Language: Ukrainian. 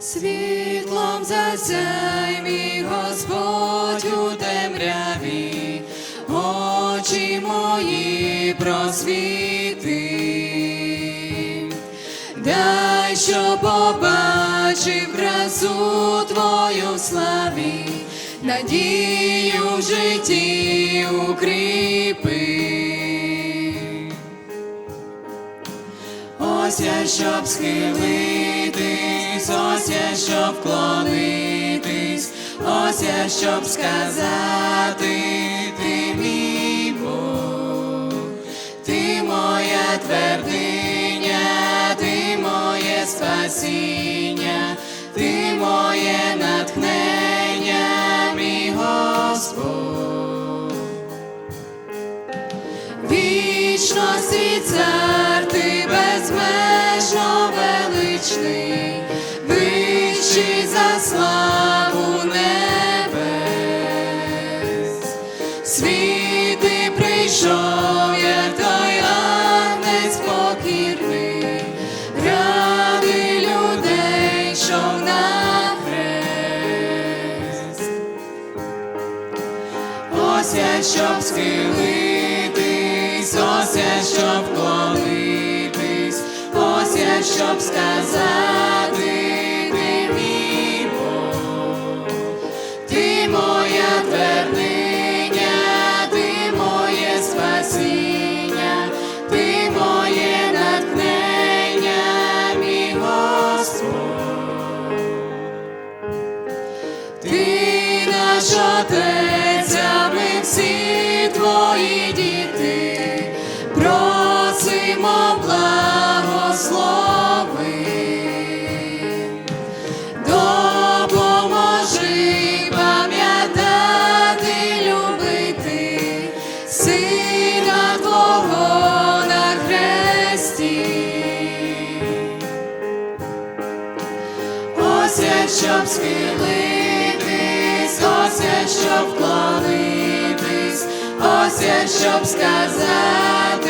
Світлом засяй, мій Господь у темряві, очі мої просвіти. Дай, що побачив красу Твою в славі, надію в житті укріпи. Ось щоб схилитись, ось я, щоб вклонитись, ось я, щоб сказати, ти мій Бог, ти моя твердиня, ти моє спасіння, ти моє натхнення, мій Господь. Вічності цар, славу небес. Світи прийшов, як той агнець покірний, ради людей, що на хрест. Ось я, щоб схилитись, ось я, щоб вклонитись, ось я, щоб сказати, щоб схилитись, ось я, щоб вклонитись, ось я, щоб сказати,